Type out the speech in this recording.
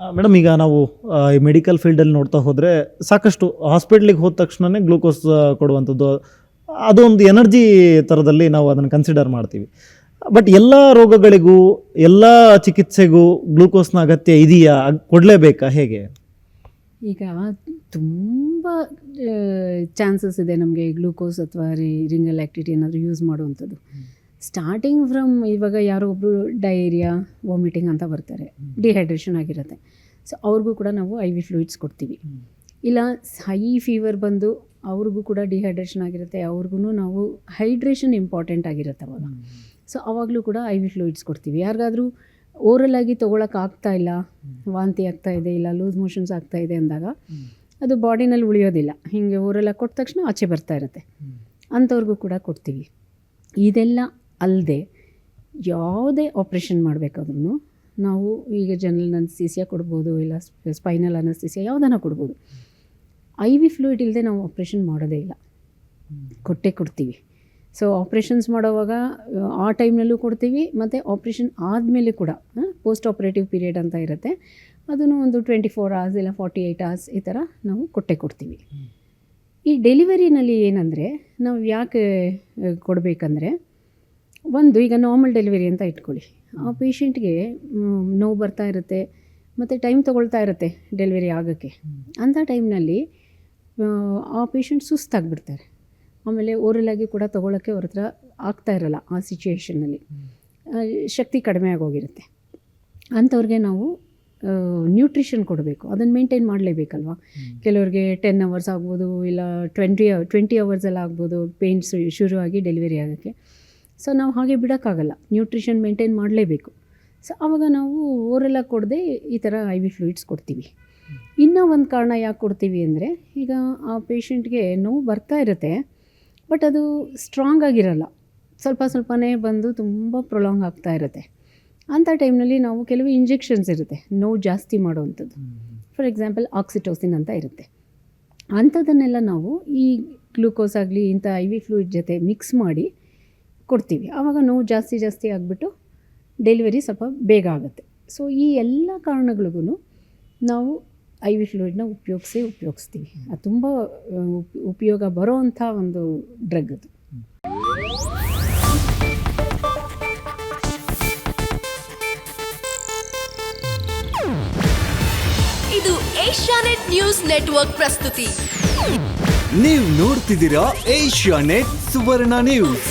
Madam ಈಗ ನಾವು ಈ ಮೆಡಿಕಲ್ ಫೀಲ್ಡಲ್ಲಿ ನೋಡ್ತಾ ಹೋದರೆ ಸಾಕಷ್ಟು ಹಾಸ್ಪಿಟ್ಲಿಗೆ ಹೋದ ತಕ್ಷಣವೇ ಗ್ಲೂಕೋಸ್ ಕೊಡುವಂಥದ್ದು ಅದೊಂದು ಎನರ್ಜಿ ಥರದಲ್ಲಿ ನಾವು ಅದನ್ನು ಕನ್ಸಿಡರ್ ಮಾಡ್ತೀವಿ. ಬಟ್ ಎಲ್ಲ ರೋಗಗಳಿಗೂ ಎಲ್ಲ ಚಿಕಿತ್ಸೆಗೂ ಗ್ಲೂಕೋಸ್ನ ಅಗತ್ಯ ಇದೆಯಾ? ಕೊಡಲೇಬೇಕಾ? ಹೇಗೆ? ಈಗ ತುಂಬ ಚಾನ್ಸಸ್ ಇದೆ ನಮಗೆ ಗ್ಲೂಕೋಸ್ ಅಥವಾ ರಿ ರಿಂಗಲ್ ಆ್ಯಕ್ಟಿವಿಟಿ ಏನಾದರೂ ಯೂಸ್ ಮಾಡುವಂಥದ್ದು. ಸ್ಟಾರ್ಟಿಂಗ್ ಫ್ರಮ್ ಇವಾಗ ಯಾರೋ ಒಬ್ಬರು ಡಯೇರಿಯಾ ವಾಮಿಟಿಂಗ್ ಅಂತ ಬರ್ತಾರೆ. ಡಿಹೈಡ್ರೇಷನ್ ಆಗಿರುತ್ತೆ. ಸೊ ಅವ್ರಿಗೂ ಕೂಡ ನಾವು ಐ ವಿ ಫ್ಲೂಯಿಡ್ಸ್ ಕೊಡ್ತೀವಿ. ಇಲ್ಲ ಹೈ ಫೀವರ್ ಬಂದು ಅವ್ರಿಗೂ ಕೂಡ ಡಿಹೈಡ್ರೇಷನ್ ಆಗಿರುತ್ತೆ. ಅವ್ರಿಗೂ ನಾವು ಹೈಡ್ರೇಷನ್ ಇಂಪಾರ್ಟೆಂಟ್ ಆಗಿರುತ್ತೆ ಅವಾಗ. ಸೊ ಅವಾಗಲೂ ಕೂಡ ಐ ವಿ ಫ್ಲೂಯಿಡ್ಸ್ ಕೊಡ್ತೀವಿ. ಯಾರಿಗಾದರೂ ಓರಲ್ ಆಗಿ ತೊಗೊಳಕ್ಕೆ ಆಗ್ತಾ ಇಲ್ಲ ವಾಂತಿ ಆಗ್ತಾ ಇದೆ ಇಲ್ಲ ಲೂಸ್ ಮೋಷನ್ಸ್ ಆಗ್ತಾ ಇದೆ ಅಂದಾಗ ಅದು ಬಾಡಿನಲ್ಲಿ ಉಳಿಯೋದಿಲ್ಲ. ಹೀಗೆ ಓರಲ್ ಆಗಿ ಕೊಟ್ಟ ತಕ್ಷಣ ಆಚೆ ಬರ್ತಾ ಇರುತ್ತೆ. ಅಂಥವ್ರಿಗೂ ಕೂಡ ಕೊಡ್ತೀವಿ. ಇದೆಲ್ಲ ಅಲ್ಲದೆ ಯಾವುದೇ ಆಪ್ರೇಷನ್ ಮಾಡಬೇಕಾದ್ರೂ ನಾವು ಈಗ ಜನರಲ್ ಅನಸ್ತೀಸಿಯಾ ಕೊಡ್ಬೋದು ಇಲ್ಲ ಸ್ಪೈನಲ್ ಸಿಸಿಯ ಯಾವುದನ್ನ ಕೊಡ್ಬೋದು. ಐ ವಿ ಫ್ಲೂಯಿಡ್ ಇಲ್ಲದೆ ನಾವು ಆಪ್ರೇಷನ್ ಮಾಡೋದೇ ಇಲ್ಲ. ಕೊಟ್ಟೆ ಕೊಡ್ತೀವಿ. ಸೊ ಆಪ್ರೇಷನ್ಸ್ ಮಾಡೋವಾಗ ಆ, ಟೈಮ್ನಲ್ಲೂ ಕೊಡ್ತೀವಿ ಮತ್ತು ಆಪ್ರೇಷನ್ ಆದಮೇಲೆ ಕೂಡ ಪೋಸ್ಟ್ ಆಪ್ರೇಟಿವ್ ಪೀರಿಯಡ್ ಅಂತ ಇರುತ್ತೆ. ಅದನ್ನು ಒಂದು ಟ್ವೆಂಟಿ ಫೋರ್ ಅವರ್ಸ್ ಇಲ್ಲ ಫಾರ್ಟಿ ಏಯ್ಟ್ ಅವರ್ಸ್ ಈ ಥರ ನಾವು ಕೊಟ್ಟೆ ಕೊಡ್ತೀವಿ. ಈ ಡೆಲಿವರಿನಲ್ಲಿ ಏನಂದರೆ ನಾವು ಯಾಕೆ ಕೊಡಬೇಕಂದ್ರೆ ಒಂದು, ಈಗ ನಾರ್ಮಲ್ ಡೆಲಿವರಿ ಅಂತ ಇಟ್ಕೊಳ್ಳಿ. ಆ ಪೇಷಂಟ್ಗೆ ನೋವು ಬರ್ತಾ ಇರುತ್ತೆ, ಮತ್ತು ಟೈಮ್ ತೊಗೊಳ್ತಾ ಇರುತ್ತೆ ಡೆಲಿವರಿ ಆಗೋಕ್ಕೆ. ಅಂಥ ಟೈಮ್ನಲ್ಲಿ ಆ ಪೇಷಂಟ್ ಸುಸ್ತಾಗಿಬಿಡ್ತಾರೆ. ಆಮೇಲೆ ಓರಲಾಗಿ ಕೂಡ ತೊಗೊಳಕ್ಕೆ ಅವ್ರ ಹತ್ರ ಆಗ್ತಾ ಇರಲ್ಲ ಆ ಸಿಚುವೇಷನ್ನಲ್ಲಿ ಶಕ್ತಿ ಕಡಿಮೆ ಆಗೋಗಿರುತ್ತೆ. ಅಂಥವ್ರಿಗೆ ನಾವು ನ್ಯೂಟ್ರಿಷನ್ ಕೊಡಬೇಕು. ಅದನ್ನು ಮೇಂಟೈನ್ ಮಾಡಲೇಬೇಕಲ್ವ? ಕೆಲವ್ರಿಗೆ ಟೆನ್ ಅವರ್ಸ್ ಆಗ್ಬೋದು, ಇಲ್ಲ ಟ್ವೆಂಟಿ ಟ್ವೆಂಟಿ ಅವರ್ಸಲ್ಲಿ ಆಗ್ಬೋದು ಪೇಯ್ನ್ಸ್ ಶುರುವಾಗಿ ಡೆಲಿವರಿ ಆಗೋಕ್ಕೆ. ಸೊ ನಾವು ಹಾಗೆ ಬಿಡೋಕ್ಕಾಗಲ್ಲ. ನ್ಯೂಟ್ರಿಷನ್ ಮೇಂಟೈನ್ ಮಾಡಲೇಬೇಕು. ಸೊ ಆವಾಗ ನಾವು ಓರೆಲ್ಲ ಕೊಡದೆ ಈ ಥರ ಐ ವಿ ಫ್ಲೂಯಿಡ್ಸ್ ಕೊಡ್ತೀವಿ. ಇನ್ನೂ ಒಂದು ಕಾರಣ ಯಾಕೆ ಕೊಡ್ತೀವಿ ಅಂದರೆ, ಈಗ ಆ ಪೇಷಂಟ್ಗೆ ನೋವು ಬರ್ತಾ ಇರುತ್ತೆ ಬಟ್ ಅದು ಸ್ಟ್ರಾಂಗ್ ಆಗಿರಲ್ಲ. ಸ್ವಲ್ಪ ಸ್ವಲ್ಪನೇ ಬಂದು ತುಂಬ ಪ್ರೊಲಾಂಗ್ ಆಗ್ತಾ ಇರುತ್ತೆ. ಅಂಥ ಟೈಮ್ನಲ್ಲಿ ನಾವು ಕೆಲವು ಇಂಜೆಕ್ಷನ್ಸ್ ಇರುತ್ತೆ, ನೋವು ಜಾಸ್ತಿ ಮಾಡೋವಂಥದ್ದು ಫಾರ್ ಎಕ್ಸಾಂಪಲ್ ಆಕ್ಸಿಟೋಸಿನ್ ಅಂತ ಇರುತ್ತೆ. ಅಂಥದ್ದನ್ನೆಲ್ಲ ನಾವು ಈ ಗ್ಲೂಕೋಸ್ ಆಗಲಿ ಇಂಥ ಐ ವಿ ಫ್ಲೂಯಿಡ್ ಜೊತೆ ಮಿಕ್ಸ್ ಮಾಡಿ ಕೊಡ್ತೀವಿ. ಆವಾಗ ನೋವು ಜಾಸ್ತಿ ಜಾಸ್ತಿ ಆಗಿಬಿಟ್ಟು ಡೆಲಿವರಿ ಸ್ವಲ್ಪ ಬೇಗ ಆಗುತ್ತೆ. ಸೊ ಈ ಎಲ್ಲ ಕಾರಣಗಳಿಗೂ ನಾವು ಐ ವಿ ಫ್ಲೂಯಿಡ್ನ ಉಪಯೋಗಿಸಿ ಉಪಯೋಗಿಸ್ತೀವಿ. ಅದು ತುಂಬ ಉಪಯೋಗ ಬರೋ ಅಂಥ ಒಂದು ಡ್ರಗ್ ಅದು. ಇದು ಏಷ್ಯಾನೆಟ್ ನ್ಯೂಸ್ ನೆಟ್ವರ್ಕ್ ಪ್ರಸ್ತುತಿ. ನೀವು ನೋಡ್ತಿದ್ದೀರಾ ಏಷ್ಯಾ ನೆಟ್ ಸುವರ್ಣ ನ್ಯೂಸ್.